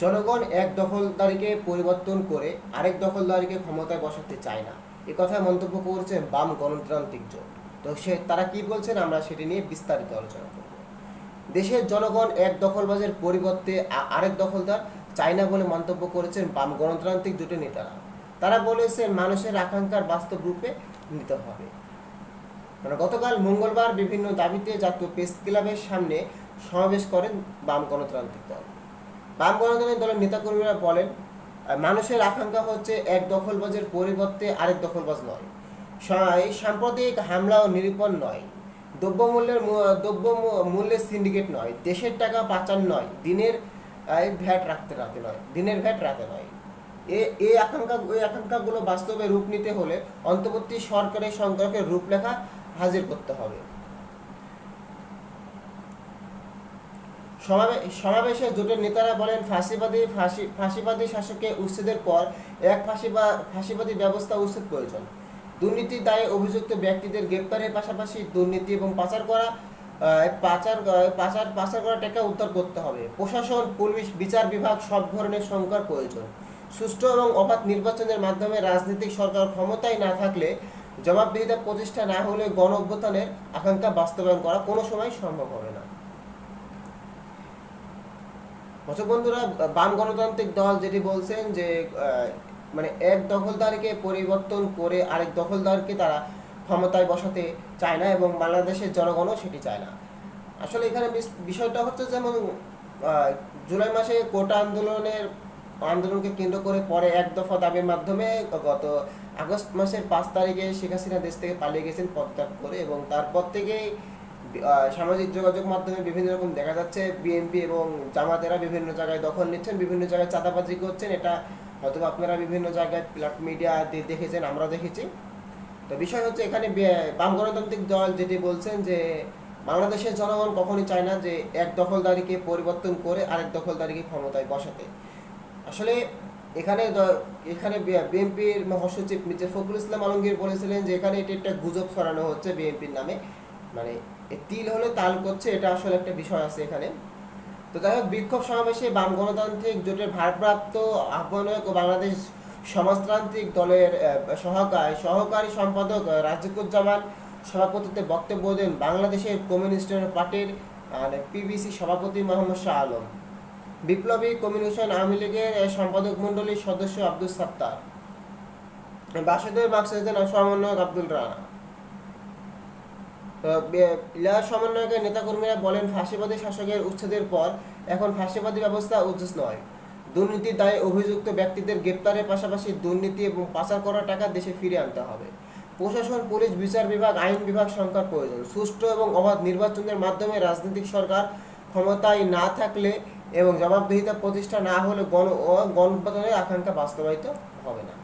জনগণ এক দখলদারিকে পরিবর্তন করে আরেক দখলদারিকে ক্ষমতায় বসাতে চায় না। এ কথায় মন্তব্য করেছেন বাম গণতান্ত্রিক জোট। তো সে, তারা কি বলছেন আমরা সেটি নিয়ে বিস্তারিত আলোচনা করব। দেশের জনগণ এক দখলবাজের পরিবর্তে আরেক দখলদার চায় না বলে মন্তব্য করেছেন বাম গণতান্ত্রিক জোটের নেতারা। তারা বলেছেন মানুষের আকাঙ্ক্ষার বাস্তব রূপে নিতে হবে। মানে গতকাল মঙ্গলবার বিভিন্ন দাবিতে জাতীয় প্রেস ক্লাবের সামনে সমাবেশ করেন বাম গণতান্ত্রিক দল। বাম গণতান্ত্রিক দলের নেতাকর্মীরা বলেন মানুষের আকাঙ্ক্ষা হচ্ছে এক দখলবাজের পরিবর্তে আরেক দখলবাজ নয়। সাম্প্রতিক হামলা ও নিরূপণ নয়। দ্রব্যমূল্যের দ্রব্য মূল্যের সিন্ডিকেট নয়। দেশের টাকা পাচার নয়। দিনের ভ্যাট রাখতে রাতে নয়। দিনের ভ্যাট রাতে নয়। এই আকাঙ্ক্ষা এই আকাঙ্ক্ষাগুলো বাস্তবে রূপ নিতে হলে অন্তর্বর্তী সরকারের সংকল্পের রূপরেখা হাজির করতে হবে। সমাবেশে জোটের নেতারা বলেন, ফাঁসিবাদী, ফাঁসি, ফাঁসিবাদী শাসককে উচ্ছেদের পর এক ফাঁসিবা, ফাঁসিবাদী ব্যবস্থা উচ্ছেদ প্রয়োজন। দুর্নীতির দায়ে অভিযুক্ত ব্যক্তিদের গ্রেপ্তারের পাশাপাশি দুর্নীতি এবং পাচার করা পাচার পাচার পাচার করা টাকা উদ্ধার করতে হবে। প্রশাসন, পুলিশ, বিচার বিভাগ সব ধরনের সংকার প্রয়োজন। সুষ্ঠু এবং অবাধ নির্বাচনের মাধ্যমে রাজনৈতিক সরকার ক্ষমতায় না থাকলে জবাবদিহিতা প্রতিষ্ঠা না হলে গণ অভ্যুত্থানের আকাঙ্ক্ষা বাস্তবায়ন করা কোনো সময় সম্ভব হবে না। দর্শক বন্ধুরা, বাম গণতান্ত্রিক দল যেটি বলছেন যে মানে এক দখলদারকে পরিবর্তন করে আরেক দখলদারকে তারা ক্ষমতায় বসাতে চায় না এবং বাংলাদেশের জনগণও সেটি চায় না। আসলে এখানে বিষয়টা হচ্ছে যেমন জুলাই মাসে কোটা আন্দোলনের, আন্দোলনকে কেন্দ্র করে পরে এক দফা দাবির মাধ্যমে গত আগস্ট মাসের পাঁচ তারিখে শেখ হাসিনা দেশ থেকে পালিয়ে গেছেন পদত্যাগ করে এবং তারপর থেকেই সামাজিক যোগাযোগ মাধ্যমে বিভিন্ন রকম দেখা যাচ্ছে। বিএনপি এবং জামাতেরা বিভিন্ন জায়গায় দখল নিচ্ছেন, বিভিন্ন জায়গায় চাঁদাবাজি করছেন। এটা হয়তো আপনারা বিভিন্ন জায়গায় প্লাট মিডিয়া দেখেছেন, আমরা দেখেছি। তো বিষয় হচ্ছে এখানে বাম গণতান্ত্রিক দল যেটি বলছেন যে, বাংলাদেশের জনগণ কখনই চায় না যে এক দখলদারিকে পরিবর্তন করে আরেক দখলদারিকে ক্ষমতায় বসাতে। আসলে এখানে এখানে বিএনপির মহাসচিব মির্জা ফখরুল ইসলাম আলমগীর বলেছিলেন যে, এখানে এটি একটা গুজব ছড়ানো হচ্ছে বিএনপির নামে। মানে তিল হলে তাল করছে, এটা আসলে একটা বিষয় আছে এখানে। তো যাই হোক, বিক্ষোভ সমাবেশে বাম গণতান্ত্রিক জোটের ভারপ্রাপ্ত আহ্বায়ক ও বাংলাদেশ সমাজতান্ত্রিক দলের সহকারী সহকারী সম্পাদক রাজিকুজ্জামান সভাপতিত্বে বক্তব্য দেন বাংলাদেশের কমিউনিস্ট পার্টির পিবিসি সভাপতি মোহাম্মদ শাহ আলম। বিপ্লবী কমিউনিশন আওয়ামী লীগের সম্পাদক মণ্ডলীর সদস্য আব্দুল সাত্তার। বাসুদেব বাক্সের সমন্বয়ক আব্দুল রানা। তো সমন্বয়কের নেতাকর্মীরা বলেন, ফাঁসিবাদী শাসকের উচ্ছেদের পর এখন ফাঁসিবাদী ব্যবস্থা উচিত নয়। দুর্নীতির দায়ে অভিযুক্ত ব্যক্তিদের গ্রেপ্তারের পাশাপাশি দুর্নীতি এবং পাচার করা টাকা দেশে ফিরে আনতে হবে। প্রশাসন, পুলিশ, বিচার বিভাগ, আইন বিভাগ সংখ্যার প্রয়োজন। সুষ্ঠু এবং অবাধ নির্বাচনের মাধ্যমে রাজনৈতিক সরকার ক্ষমতায় না থাকলে এবং জবাবদিহিতা প্রতিষ্ঠা না হলে গণ ও গণপ্রজাতন্ত্রের আকাঙ্ক্ষা বাস্তবায়িত হবে না।